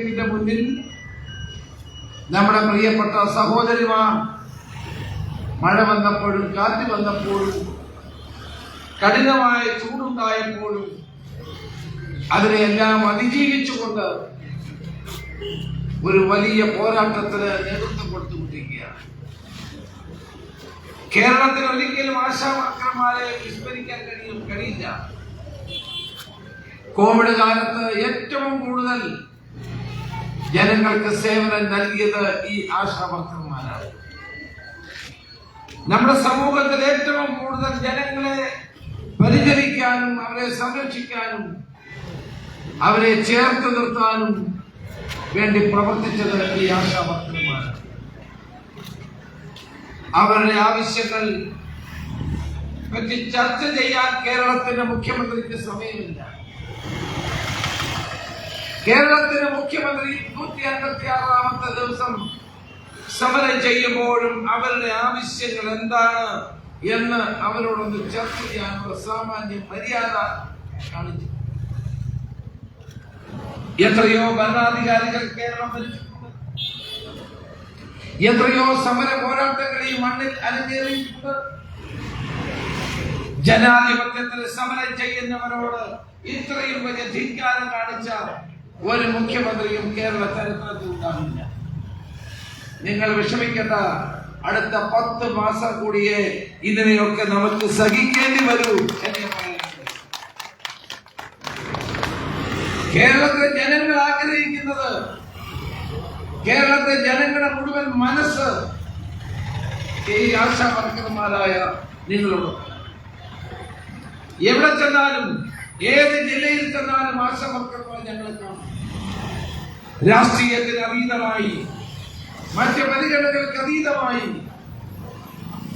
ഇതിന്റെ മുന്നിൽ നമ്മുടെ പ്രിയപ്പെട്ട സഹോദരിമാർ മഴ വന്നപ്പോഴും കാറ്റ് വന്നപ്പോഴും കഠിനമായ ചൂടുണ്ടായപ്പോഴും അതിനെയെല്ലാം അതിജീവിച്ചുകൊണ്ട് ഒരു വലിയ പോരാട്ടത്തിന് നേതൃത്വം കൊടുത്തുകൊണ്ടിരിക്കുകയാണ്. കേരളത്തിൽ ഒരിക്കലും ആശാവർക്കർമാരെ വിസ്മരിക്കാൻ കഴിയും കഴിയില്ല. കോവിഡ് കാലത്ത് ഏറ്റവും കൂടുതൽ ജനങ്ങൾക്ക് സേവനം നൽകിയത് ഈ ആശാവർക്കർമാരാണ്. നമ്മുടെ സമൂഹത്തിൽ ഏറ്റവും കൂടുതൽ ജനങ്ങളെ പരിചരിക്കാനും അവരെ സംരക്ഷിക്കാനും അവരെ ചേർത്ത് നിർത്താനും വേണ്ടി പ്രവർത്തിച്ചത് ഈ ആശാവർക്കർമാരാണ്. അവരുടെ ആവശ്യങ്ങൾ പറ്റി ചർച്ച ചെയ്യാൻ കേരളത്തിന്റെ മുഖ്യമന്ത്രിക്ക് സമയമില്ല. കേരളത്തിലെ മുഖ്യമന്ത്രി നൂറ്റി അൻപത്തി ആറാമത്തെ ദിവസം സമരം ചെയ്യുമ്പോഴും അവരുടെ ആവശ്യങ്ങൾ എന്താണ് എന്ന് അവരോടൊന്ന് ചർച്ച ചെയ്യാനുള്ള സാമാന്യ മര്യാദ കാണിച്ചു. എത്രയോ ഭരണാധികാരികൾ കേരളം ഭരിച്ചിട്ടുണ്ട്. എത്രയോ സമര പോരാട്ടങ്ങൾ ഈ മണ്ണിൽ അരങ്ങേറിയിട്ടുണ്ട്. ജനാധിപത്യത്തിൽ സമരം ചെയ്യുന്നവരോട് ഇത്രയും വലിയ ധിക്കാരം കാണിച്ച ഒരു മുഖ്യമന്ത്രിയും കേരള ചരിത്രത്തിൽ ഉണ്ടാകില്ല നിങ്ങൾ വിഷമിക്കേണ്ട. അടുത്ത പത്ത് മാസം കൂടിയേ ഇതിനെയൊക്കെ നമുക്ക് സഹിക്കേണ്ടി വരൂ എന്ന് കേരളത്തിലെ ജനങ്ങൾ ആഗ്രഹിക്കുന്നത് കേരളത്തിലെ ജനങ്ങളുടെ മുഴുവൻ മനസ്സ് ഈ ആശാവർക്കന്മാരായ നിങ്ങളോട്. എവിടെ ചെന്നാലും ഏത് ജില്ലയിൽ ചെന്നാലും ആശാവർക്കന്മാർ ഞങ്ങൾ കാണും. രാഷ്ട്രീയത്തിന് അതീതമായി മറ്റ് പരിഗണനകൾക്ക് അതീതമായി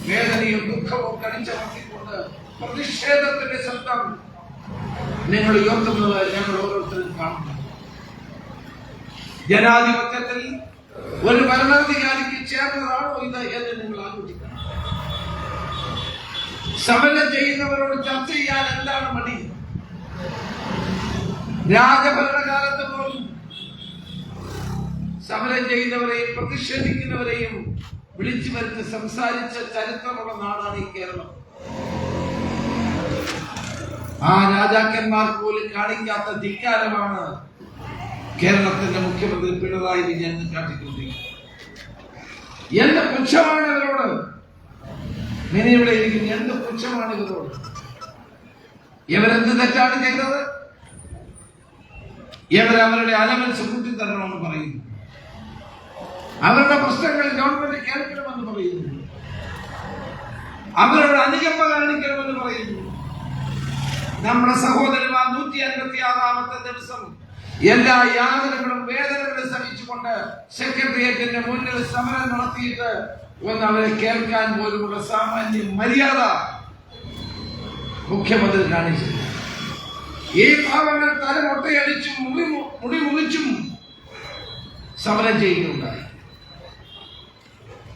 വേദനയും ദുഃഖവും കടിച്ചമർത്തിക്കൊണ്ട് പ്രതിഷേധത്തിന്റെ ശബ്ദം നിങ്ങൾ ഉയർത്തുന്നത് ഞങ്ങൾ ഓരോരുത്തരും കാണുന്നു. ജനാധിപത്യത്തിൽ ഒരു ഭരണാധികാരിക്ക് ചേർന്നതാണോ ഇത് എന്ന് നിങ്ങൾ ആലോചിക്കണം. സമരം ചെയ്യുന്നവരോട് ചർച്ച ചെയ്യാൻ എന്താണ് മടി? രാജഭരണകാലത്ത് പോലും സമരം ചെയ്യുന്നവരെയും പ്രതിഷേധിക്കുന്നവരെയും വിളിച്ചു വരുത്തി സംസാരിച്ച ചരിത്രമുള്ള നാടാണ് ഈ കേരളം. ആ രാജാക്കന്മാർ പോലും കാണിക്കാത്ത ധിക്കാരമാണ് കേരളത്തിന്റെ മുഖ്യമന്ത്രി പിണറായി വിജയൻ കാട്ടിക്കൊണ്ടിരിക്കുന്നത് എന്റെ പുച്ഛമാണ് ഇവരോട്. ഇങ്ങനെ ഇവിടെ ഇരിക്കുന്നു എന്ത് പുച്ഛമാണ് ഇവരോട്. ഇവരെന്ത് തെറ്റാണ് ചെയ്തത്? ഇവരവരുടെ അലവൻസ് കൂട്ടിത്തരണമെന്ന് പറയുന്നു. അവരുടെ പ്രശ്നങ്ങൾ ഗവൺമെന്റ് കേൾക്കണമെന്ന് പറയുന്നു. അവരോട് അനുകമ്പ കാണിക്കണമെന്ന് പറയുന്നു. നമ്മുടെ സഹോദരന്മാർ നൂറ്റി അൻപത്തി ആറാമത്തെ ദിവസം എല്ലാ യാതനകളും വേദനകളും സഹിച്ചുകൊണ്ട് സെക്രട്ടേറിയറ്റിന്റെ മുന്നിൽ സമരം നടത്തിയിട്ട് ഒന്ന് അവരെ കേൾക്കാൻ പോലുമുള്ള സാമാന്യ മര്യാദ മുഖ്യമന്ത്രി കാണിച്ചു ഈ പാവങ്ങൾ തലമൊട്ടയടിച്ചും മുടി മു- മുടി മുറിച്ചും സമരം ചെയ്യുകയുണ്ടായി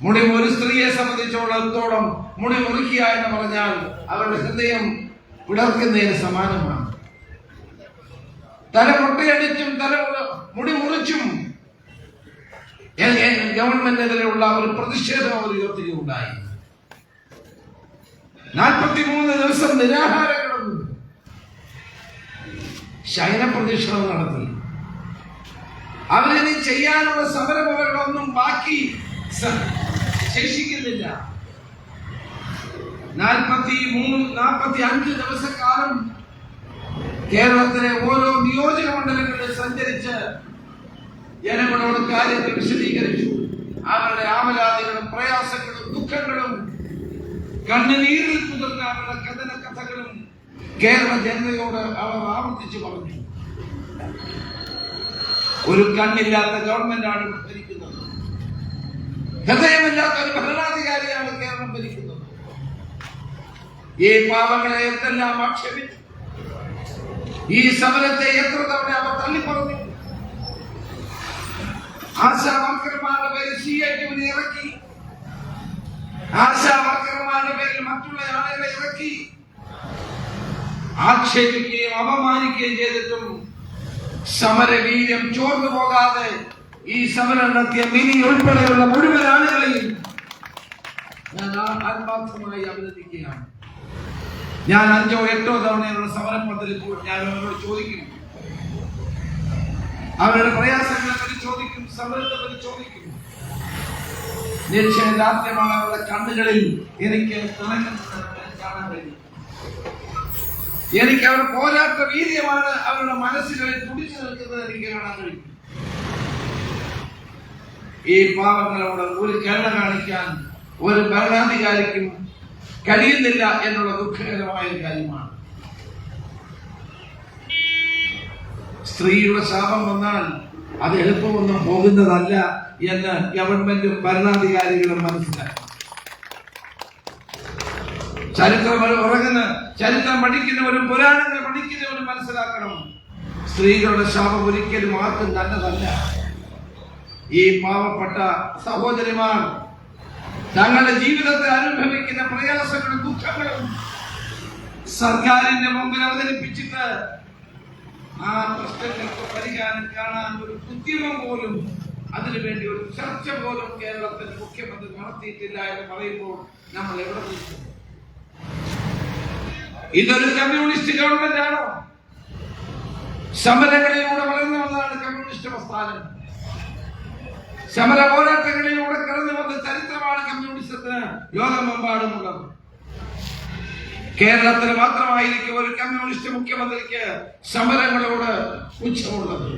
മുടി ഒരു സ്ത്രീയെ സംബന്ധിച്ചോളത്തോളം മുടി മുറുക്കിയ എന്ന് പറഞ്ഞാൽ അവരുടെ ഹൃദയം പിളർക്കുന്നതിന് സമാനമാണ്. തല മുട്ടയടിച്ചും തല മുടി മുറിച്ചും ഗവൺമെന്റിനെതിരെയുള്ള ഒരു പ്രതിഷേധം അവർ ഉയർത്തുകയുണ്ടായി. നാൽപ്പത്തിമൂന്ന് ദിവസം നിരാഹാരങ്ങളും ശയന പ്രതിഷേധം നടത്തി. അവരിനി ചെയ്യാനുള്ള സമരമുറകളൊന്നും ബാക്കി ശേഷിക്കുന്നില്ല. നാൽപ്പത്തി മൂന്ന് നാൽപ്പത്തി അഞ്ച് ദിവസക്കാലം കേരളത്തിലെ ഓരോ നിയോജക മണ്ഡലങ്ങളിൽ സഞ്ചരിച്ച് ജനങ്ങളോട് കാര്യങ്ങൾ വിശദീകരിച്ചു. അവരുടെ ആവലാതികളും പ്രയാസങ്ങളും ദുഃഖങ്ങളും കണ്ണുനീരിൽ കുതിർന്ന അവരുടെ കഥന കഥകളും കേരള ജനതയോട് അവർ ആവർത്തിച്ചു പറഞ്ഞു. ഒരു കണ്ണില്ലാത്ത ഗവൺമെന്റാണ് ഭരിക്കുന്നത് ഹൃദയമില്ലാത്ത ഒരു ഭരണാധികാരിയാണ് കേരളം ഭരിക്കുന്നത്. ഈ പാവങ്ങളെ എന്തെല്ലാം ആക്ഷേപിച്ചു? ഈ സമരത്തെ എത്ര തവണ അവർ തള്ളിപ്പറഞ്ഞു? ആശാ വർക്കർമാരുടെ പേര് സി ഐ ടിവിനെ ഇറക്കി. ആശാ വർക്കർമാരുടെ പേരിൽ മറ്റുള്ള ആളുകളെ ഇറക്കി. ആക്ഷേപിക്കുകയും അപമാനിക്കുകയും ചെയ്തിട്ടും സമരവീര്യം ചോർന്നു പോകാതെ ഈ സമരം നടത്തിയ മിനി ഉൾപ്പെടെയുള്ള മുഴുവൻ ആളുകളെയും ഞാൻ ആത്മാർത്ഥമായി അഭിനന്ദിക്കുകയാണ്. ഞാൻ അഞ്ചോ എട്ടോ തവണയുള്ള സമരം പന്തലിപ്പോൾ ഞാൻ അവരോട് ചോദിക്കും. അവരുടെ പ്രയാസങ്ങളെ പറ്റി ചോദിക്കും സമരത്തെ പറ്റി ചോദിക്കും. നിശ്ചയദാർഢ്യമാണ് അവരുടെ കണ്ണുകളിൽ. എനിക്ക് കാണാൻ എനിക്ക് അവരുടെ പോരാട്ട വീര്യമാണ് അവരുടെ മനസ്സുകളിൽ തുടിച്ചു നിൽക്കുന്നത് എനിക്ക് കാണാൻ കഴിയും. ഈ പാവങ്ങളോട് ഒരു കരുണ കാണിക്കാൻ ഒരു ഭരണാധികാരിക്കും കഴിയുന്നില്ല എന്നുള്ള ദുഃഖകരമായ ഒരു കാര്യമാണ്. സ്ത്രീയുടെ ശാപം വന്നാൽ അത് എളുപ്പമൊന്നും പോകുന്നതല്ല എന്ന് ഗവൺമെന്റും ഭരണാധികാരികളും മനസ്സിലാക്കി. ചരിത്രം ഉറങ്ങുന്ന ചരിത്രം പഠിക്കുന്നവരും പുരാണങ്ങൾ പഠിക്കുന്നവരും മനസ്സിലാക്കണം. സ്ത്രീകളുടെ ശാപം ഒരിക്കലും ആർക്കും നല്ലതല്ല ഈ പാവപ്പെട്ട സഹോദരിമാർ തങ്ങളുടെ ജീവിതത്തിൽ അനുഭവിക്കുന്ന പ്രയാസങ്ങളും ദുഃഖങ്ങളും സർക്കാരിന്റെ മുമ്പിൽ അവതരിപ്പിച്ചിട്ട് ആ പ്രശ്നങ്ങൾക്ക് പരിഹാരം കാണാൻ ഒരു ഉദ്യമം പോലും അതിനുവേണ്ടി ഒരു ചർച്ച പോലും കേരളത്തിൽ മുഖ്യമന്ത്രി നടത്തിയിട്ടില്ല എന്ന് പറയുമ്പോൾ നമ്മൾ എവിടെ നിൽക്കും? ഇതൊരു കമ്മ്യൂണിസ്റ്റ് ഗവൺമെന്റ് ആണോ സമരങ്ങളിലൂടെ വളർന്നു വന്നതാണ് കമ്മ്യൂണിസ്റ്റ് പ്രസ്ഥാനം. സമര പോരാട്ടങ്ങളിലൂടെ കടന്നു വന്ന ചരിത്രമാണ് കമ്മ്യൂണിസത്തിന് ലോകമെമ്പാടുമുള്ളത്. കേരളത്തിന് മാത്രമായിരിക്കും ഒരു കമ്മ്യൂണിസ്റ്റ് മുഖ്യമന്ത്രിക്ക് സമരങ്ങളോട് പുച്ഛമുള്ളത്.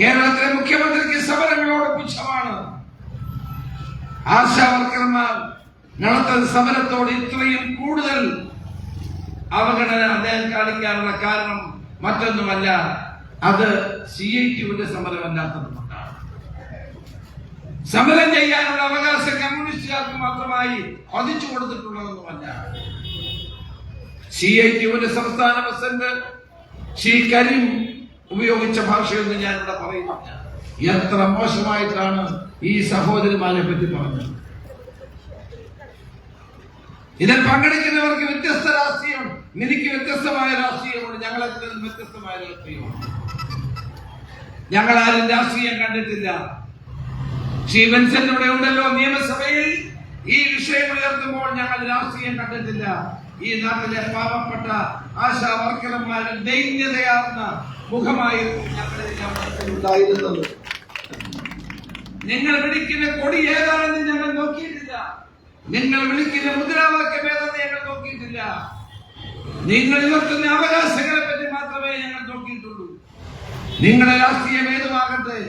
കേരളത്തിലെ മുഖ്യമന്ത്രിക്ക് സമരങ്ങളോട് പുച്ഛമാണ്. ആശാവർക്കർമാർ നടത്തുന്ന സമരത്തോട് ഇത്രയും കൂടുതൽ അവഗണന അദ്ദേഹം കാണിക്കാനുള്ള കാരണം മറ്റൊന്നുമല്ല അത് സി ഐ ടിയുടെ സമരമല്ലാത്തതുകൊണ്ടാണ് സമരം ചെയ്യാനുള്ള അവകാശം കമ്മ്യൂണിസ്റ്റുകാർക്ക് മാത്രമായി പതിച്ചു കൊടുത്തിട്ടുള്ളതൊന്നുമല്ല സി ഐ ടിയുടെ സംസ്ഥാന പ്രസിഡന്റ് ശ്രീ കരീം ഉപയോഗിച്ച ഭാഷയൊന്നും ഞാനിവിടെ പറയുന്നില്ല. എത്ര മോശമായിട്ടാണ് ഈ സഹോദരിമാരെ പറ്റി പറഞ്ഞത്. ഇതിൽ പങ്കെടുക്കുന്നവർക്ക് വ്യത്യസ്ത രാഷ്ട്രീയമുണ്ട് എനിക്ക് വ്യത്യസ്തമായ രാഷ്ട്രീയമുണ്ട് ഞങ്ങളൊക്കെ വ്യത്യസ്തമായ രാഷ്ട്രീയമാണ് ഞങ്ങൾ ആരും രാഷ്ട്രീയം കണ്ടിട്ടില്ല. വിൻസെന്റ് ഇവിടെ ഉണ്ടല്ലോ നിയമസഭയിൽ. ഈ വിഷയം ഉയർത്തുമ്പോൾ ഞങ്ങൾ രാഷ്ട്രീയം കണ്ടിട്ടില്ല. ഈ നാട്ടിലെ പാവപ്പെട്ട ആശാ വർക്കർമാരുടെ ദൈന്യതയാർന്ന മുഖമായിരുന്നു നിങ്ങൾ വിളിക്കുന്ന കൊടി ഏതാണെന്ന് ഞങ്ങൾ നോക്കിയിട്ടില്ല. നിങ്ങൾ വിളിക്കുന്ന മുദ്രാവാക്യം ഏതാണെന്ന് ഞങ്ങൾ നോക്കിയിട്ടില്ല. നിങ്ങൾ ഉയർത്തുന്ന അവകാശങ്ങളെ പറ്റി മാത്രമേ ഞങ്ങൾ നോക്കിയിട്ടുള്ളൂ. നിങ്ങളുടെ രാഷ്ട്രീയം ഏതുമാകട്ടെ?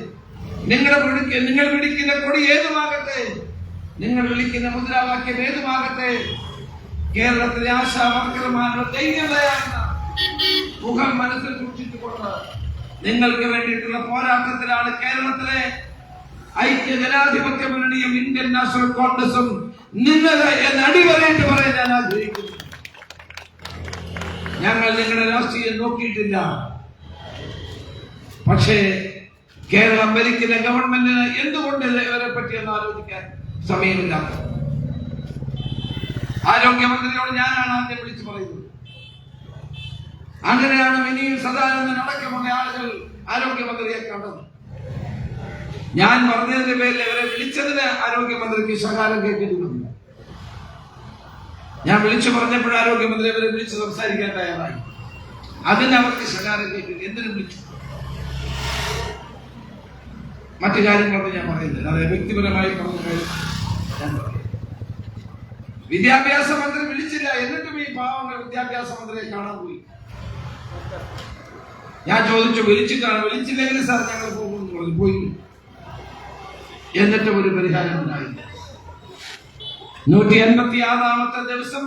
നിങ്ങളുടെ നിങ്ങൾ വിളിക്കുന്ന കൊടി ഏതുമാകട്ടെ? നിങ്ങൾ വിളിക്കുന്ന മുദ്രാവാക്യം ഏതുമാകട്ടെ? കേരളത്തിലെ ആശാ വർക്കർമാരുടെ ധൈര്യതയാണ് മുഖം മനസ്സിൽ സൂക്ഷിച്ചുകൊണ്ട് നിങ്ങൾക്ക് വേണ്ടിയിട്ടുള്ള പോരാട്ടത്തിലാണ് കേരളത്തിലെ ഐക്യ ജനാധിപത്യ മുന്നണിയും ഇന്ത്യൻ നാഷണൽ കോൺഗ്രസും നിങ്ങളെ എന്ന് അടിവരയിട്ട് പറയാൻ ഞാൻ ആഗ്രഹിക്കുന്നു. ഞങ്ങൾ നിങ്ങളുടെ രാഷ്ട്രീയം നോക്കിയിട്ടില്ല. പക്ഷേ കേരളം ഭരിക്കുന്ന ഗവൺമെന്റിന് എന്തുകൊണ്ട് ഇവരെ പറ്റി ഒന്ന് ആലോചിക്കാൻ സമയമില്ല ആരോഗ്യമന്ത്രിയോട് ഞാനാണ് ആദ്യം വിളിച്ചു പറയുന്നത്. അങ്ങനെയാണ് ഇനിയും സദാനന്ദൻ അടക്കമുള്ള ആളുകൾ ആരോഗ്യമന്ത്രിയെ കണ്ടത്. ഞാൻ പറഞ്ഞതിന്റെ പേരിൽ ഇവരെ വിളിച്ചതിന് ആരോഗ്യമന്ത്രിക്ക് ശകാരം കേൾക്കേണ്ടിയിരുന്നു ഞാൻ വിളിച്ചു പറഞ്ഞപ്പോൾ ആരോഗ്യമന്ത്രി ഇവരെ വിളിച്ച് സംസാരിക്കാൻ തയ്യാറായി. അതിന് അവർക്ക് ശകാരം കേട്ടു എന്തിനു വിളിച്ചു? മറ്റു കാര്യങ്ങളൊന്നും ഞാൻ പറയുന്നില്ല. അതായത് വ്യക്തിപരമായി പറഞ്ഞ ഞാൻ പറയും. വിദ്യാഭ്യാസ മന്ത്രി വിളിച്ചില്ല എന്നിട്ടും ഈ പാവങ്ങൾ വിദ്യാഭ്യാസ മന്ത്രിയെ കാണാൻ പോയി. ഞാൻ ചോദിച്ചു വിളിച്ചു കാണാൻ വിളിച്ചില്ലെങ്കിൽ സാർ ഞങ്ങൾ പോകുമെന്ന് പറഞ്ഞു പോയി. എന്നിട്ടും ഒരു പരിഹാരം ഉണ്ടായില്ല. നൂറ്റി എൺപത്തി ആറാമത്തെ ദിവസം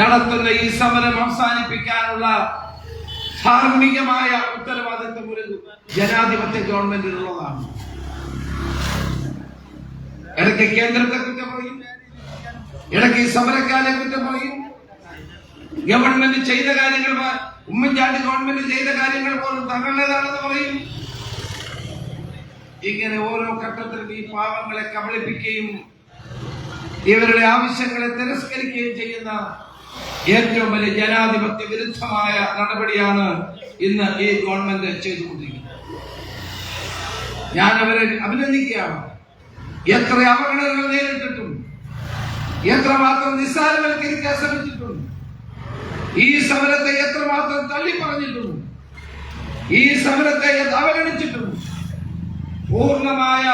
നടത്തുന്ന ഈ സമരം അവസാനിപ്പിക്കാനുള്ള ധാർമ്മികമായ ഉത്തരവാദിത്വം ഒരു ജനാധിപത്യ ഗവൺമെന്റിനുള്ളതാണ് ഇടയ്ക്ക് കേന്ദ്രത്തെ കുറ്റം പറയും. ഇടയ്ക്ക് സമരക്കാരെ കുറ്റം പറയും. ഗവൺമെന്റ് ചെയ്ത കാര്യങ്ങൾ ഉമ്മൻചാണ്ടി ഗവൺമെന്റ് ചെയ്ത കാര്യങ്ങൾ പോലും തങ്ങളുടേതാണെന്ന് പറയും. ഇങ്ങനെ ഓരോ ഘട്ടത്തിലും ഈ പാവങ്ങളെ കബളിപ്പിക്കുകയും ഇവരുടെ ആവശ്യങ്ങളെ തിരസ്കരിക്കുകയും ചെയ്യുന്ന ഏറ്റവും വലിയ ജനാധിപത്യ വിരുദ്ധമായ നടപടിയാണ് ഇന്ന് ഈ ഗവൺമെന്റ് ചെയ്തുകൊണ്ടിരിക്കുന്നത്. ഞാൻ അവരെ അഭിനന്ദിക്കുകയാണ്. എത്ര അപകടങ്ങൾ നേരിട്ടിട്ടും എത്രമാത്രം നിസ്സാരവൽക്കരിക്കാൻ ശ്രമിച്ചിട്ടുണ്ട്. ഈ സമരത്തെ എത്രമാത്രം തള്ളി പറഞ്ഞിട്ടുണ്ട് ഈ സമരത്തെ അവഗണിച്ചിട്ടുണ്ട്. പൂർണമായ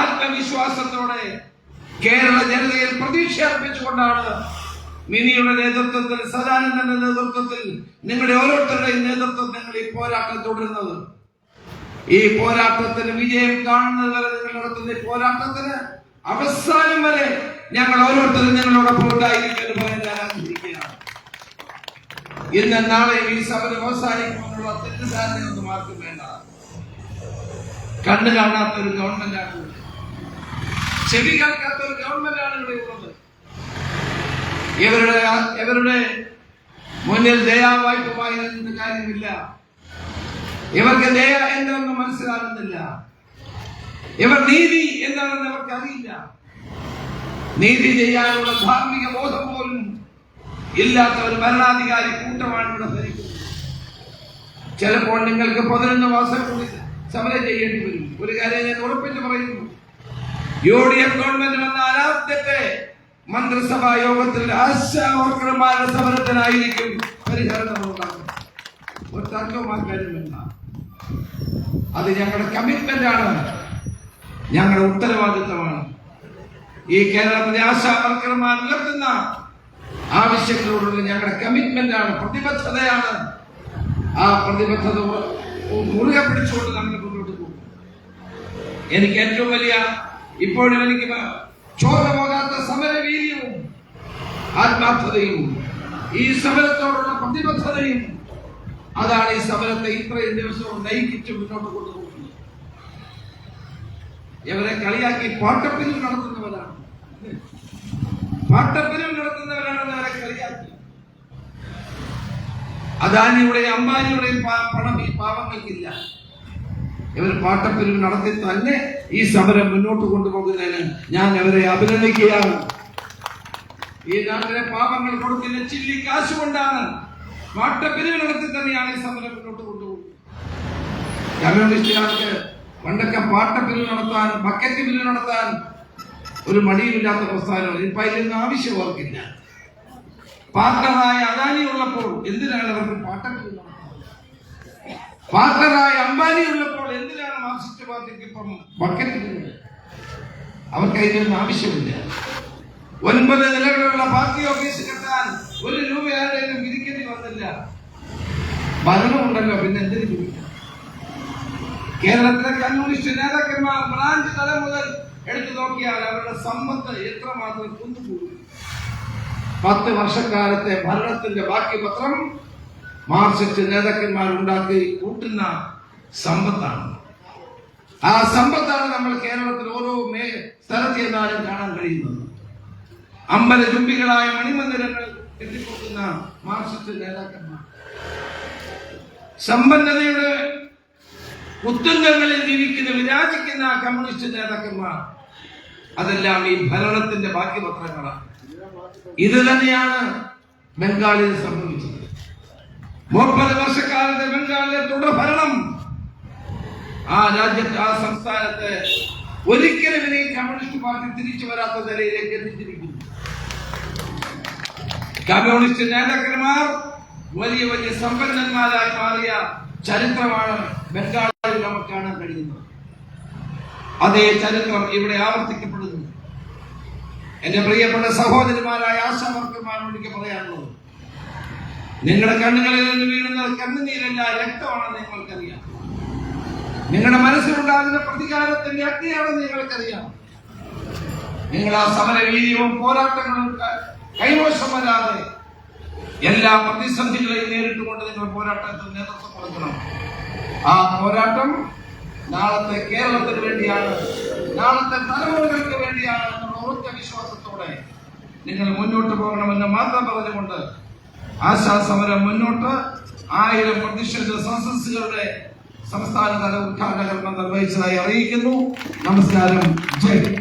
ആത്മവിശ്വാസത്തോടെ കേരള ജനതയിൽ പ്രതീക്ഷ അർപ്പിച്ചുകൊണ്ടാണ് മിനിയുടെ നേതൃത്വത്തിൽ സദാനന്ദന്റെ നേതൃത്വത്തിൽ നിങ്ങളുടെ ഓരോരുത്തരുടെയും നേതൃത്വം നിങ്ങൾ ഈ പോരാട്ടം തുടരുന്നത്. ഈ പോരാട്ടത്തിന് വിജയം കാണുന്നത് വരെ നിങ്ങൾ നടത്തുന്ന ഈ പോരാട്ടത്തിന് അവസാനം വരെ ഞങ്ങൾ ഓരോരുത്തരും നിങ്ങളോടൊപ്പം ഉണ്ടായിരിക്കും എന്ന് പറയാൻ ഞാൻ ഇന്ന് നാളെ ഈ സമരം അവസാനിക്കുമെന്നുള്ള തെറ്റിദ്ധാരണയൊന്നും ആർക്കും വേണ്ട. കണ്ണു കാണാത്ത ഒരു ഗവൺമെന്റാണ് ചെവി കേൾക്കാത്ത ഒരു ഗവൺമെന്റാണ് ഇവിടെ ഉള്ളത്. ഇവരുടെ ഇവരുടെ മുന്നിൽ ദയാവായ്പമായി നിന്ന കാര്യമില്ല. ഇവർക്ക് ദയ എന്താണെന്ന് മനസ്സിലാകുന്നില്ല. ഇവർ നീതി എന്താണെന്ന് അവർക്ക് അറിയില്ല. നീതി ചെയ്യാനുള്ള ധാർമ്മിക ബോധം പോലും ഇല്ലാത്ത ഒരു ഭരണാധികാരി കൂട്ടമാണ് ഇവിടെ ഭരിക്കുന്നത്. ചിലപ്പോൾ നിങ്ങൾക്ക് പതിനൊന്ന് മാസം കൂടി സമരം ചെയ്യേണ്ടി വരും. ഒരു കാര്യം ഞാൻ ഉറപ്പിച്ച് പറയുന്നു. യു ഡി എഫ് ഗവൺമെന്റ് വന്ന ആദ്യത്തെ മന്ത്രിസഭാ യോഗത്തിൽ ആശാ സമരത്തിനായിരിക്കും പരിഹാരം അത് ഞങ്ങളുടെ കമ്മിറ്റ്മെന്റ് ആണ്. ഞങ്ങളുടെ ഉത്തരവാദിത്തമാണ്. ഈ കേരളത്തിലെ ആശാ ഉയർത്തുന്ന ആവശ്യങ്ങളോടുള്ള ഞങ്ങളുടെ കമ്മിറ്റ്മെന്റ് ആണ്. പ്രതിബദ്ധതയാണ്. ആ പ്രതിബദ്ധത മുറുകെ പിടിച്ചുകൊണ്ട് നമ്മൾ മുന്നോട്ട് പോകും. എനിക്ക് ഏറ്റവും വലിയ ഇപ്പോഴും എനിക്ക് പോകാത്ത സമരവീര്യവും ആത്മാർത്ഥതയും ഈ സമരത്തോടുള്ള പ്രതിബദ്ധതയും അതാണ് ഈ സമരത്തെ ഇത്രയും ദിവസവും നയിപ്പിച്ച് മുന്നോട്ട് കൊണ്ടുപോകുന്നത്. ഇവരെ കളിയാക്കി പാട്ടപ്പിരിവ് നടത്തുന്നവരാണ്. പാട്ടപ്പിരിവ് നടത്തുന്നവരാണ് അവരെ കളിയാക്കി. അദാനിയുടെയും അംബാനിയുടെയും പാ- പണം ഈ പാവങ്ങൾക്കില്ല. ഇവർ പാട്ടപ്പിരിവ് നടത്തി തന്നെ ഈ സമരം മുന്നോട്ട് കൊണ്ടുപോകുന്നതിന് ഞാൻ അവരെ അഭിനന്ദിക്കുകയാണ്. ഈ നാട്ടിലെ പാപങ്ങൾ കൊടുക്കുന്ന ചില്ലി കാശ് കൊണ്ടാണ് പാട്ടപ്പിരിവ് നടത്തി തന്നെയാണ് ഈ സമരം മുന്നോട്ട് കൊണ്ടുപോകുന്നത്. കമ്മ്യൂണിസ്റ്റുകാർക്ക് പണ്ടൊക്കെ പാട്ടപ്പിരിവ് നടത്താൻ ബക്കറ്റ് പിരിവ് നടത്താൻ ഒരു മടിയുമില്ലാത്ത പ്രസ്ഥാനം ഇപ്പൊ അതിലൊന്നും ആവശ്യം അവർക്കില്ല പാത്രമായ അദാനി ഉള്ളപ്പോൾ എന്തിനാണ് അവർക്ക് പാട്ടപ്പിരിവ് നടത്തുന്നത് പാർട്ണറായ അംബാനി ഉള്ളപ്പോൾ എന്തിനാണ് മാർക്സിസ്റ്റ് പാർട്ടിക്ക് ഇപ്പം ബക്കറ്റ് ബില്ല് അവർക്ക് അതിനൊന്നും ആവശ്യമില്ല. ഒൻപത് നിലകളുള്ള പാർട്ടി ഓഫീസ് കെട്ടാൻ ഒരു രൂപ ആരുടെയും വിധിക്കേണ്ടി വന്നില്ല. ഭരണമുണ്ടല്ലോ പിന്നെ എന്തിനു ചോദിക്കാം കേരളത്തിലെ കമ്മ്യൂണിസ്റ്റ് നേതാക്കന്മാർ ബ്രാഞ്ച് തലം മുതൽ എടുത്തു നോക്കിയാൽ അവരുടെ സമ്പത്ത് എത്രമാത്രം കുന്നുകൂടും. പത്ത് വർഷക്കാലത്തെ ഭരണത്തിന്റെ ബാക്കി പത്രം മാർക്സിസ്റ്റ് നേതാക്കന്മാർ ഉണ്ടാക്കി കൂട്ടുന്ന സമ്പത്താണ്. ആ സമ്പത്താണ് നമ്മൾ കേരളത്തിൽ ഓരോ സ്ഥലത്ത് ചെന്നാലും കാണാൻ കഴിയുന്നത്. അമ്പല ചുംബികളായ മണിമന്ദിരങ്ങൾ കെട്ടിപ്പൊക്കുന്ന മാർക്സിസ്റ്റ് നേതാക്കന്മാർ. സമ്പന്നതയുടെ ഉത്തുംഗങ്ങളിൽ ജീവിക്കുന്ന വിരാജിക്കുന്ന കമ്മ്യൂണിസ്റ്റ് നേതാക്കന്മാർ. അതെല്ലാം ഈ ഭരണത്തിന്റെ ബാക്കി പത്രങ്ങളാണ് ഇത് തന്നെയാണ് ബംഗാളിൽ സംഭവിച്ചത്. മുപ്പത് വർഷക്കാലത്തെ ബംഗാളിലെ തുടർഭരണം ആ രാജ്യത്തെ ആ സംസ്ഥാനത്തെ ഒരിക്കലും ഇനി കമ്മ്യൂണിസ്റ്റ് പാർട്ടി തിരിച്ചു വരാത്ത നിലയിലേക്ക് എത്തിച്ചിരിക്കുന്നു. കമ്മ്യൂണിസ്റ്റ് നേതാക്കന്മാർ വലിയ വലിയ സമ്പന്നന്മാരായി മാറിയ ചരിത്രമാണ് ബംഗാളിൽ നമുക്ക് കാണാൻ കഴിയുന്നത്. അതേ ചരിത്രം ഇവിടെ ആവർത്തിക്കപ്പെടുന്നു. എന്റെ പ്രിയപ്പെട്ട സഹോദരിമാരായ ആശാവർക്കന്മാരോട് എനിക്ക് പറയാനുള്ളത്. നിങ്ങളുടെ കണ്ണുകളിൽ നിന്ന് വീഴുന്ന കണ്ണുനീരല്ല രക്തമാണെന്ന് നിങ്ങൾക്കറിയാം. നിങ്ങളുടെ മനസ്സിലുണ്ടാകുന്ന പ്രതികാരത്തിന്റെ അഗ്നിയാണെന്ന് നിങ്ങൾക്കറിയാം. നിങ്ങൾ ആ സമരവീര്യവും പോരാട്ടങ്ങളും കൈവശം വരാതെ എല്ലാ പ്രതിസന്ധികളെയും നേരിട്ടുകൊണ്ട് നിങ്ങൾ പോരാട്ടത്തിൽ നേതൃത്വം കൊടുക്കണം. ആ പോരാട്ടം നാളത്തെ കേരളത്തിന് വേണ്ടിയാണ്. നാളത്തെ തലമുറകൾക്ക് വേണ്ടിയാണ് എന്നുള്ള ഉറച്ച വിശ്വാസത്തോടെ നിങ്ങൾ മുന്നോട്ട് പോകണമെന്ന് മാത്രം പറഞ്ഞുകൊണ്ട് ആശാ സമരം മുന്നോട്ട് ആയിരം പ്രതിഷേധ സദസ്സുകളുടെ സംസ്ഥാനതല ഉദ്ഘാടന കർമ്മം നിർവഹിച്ചതായി അറിയിക്കുന്നു നമസ്കാരം ജയ്.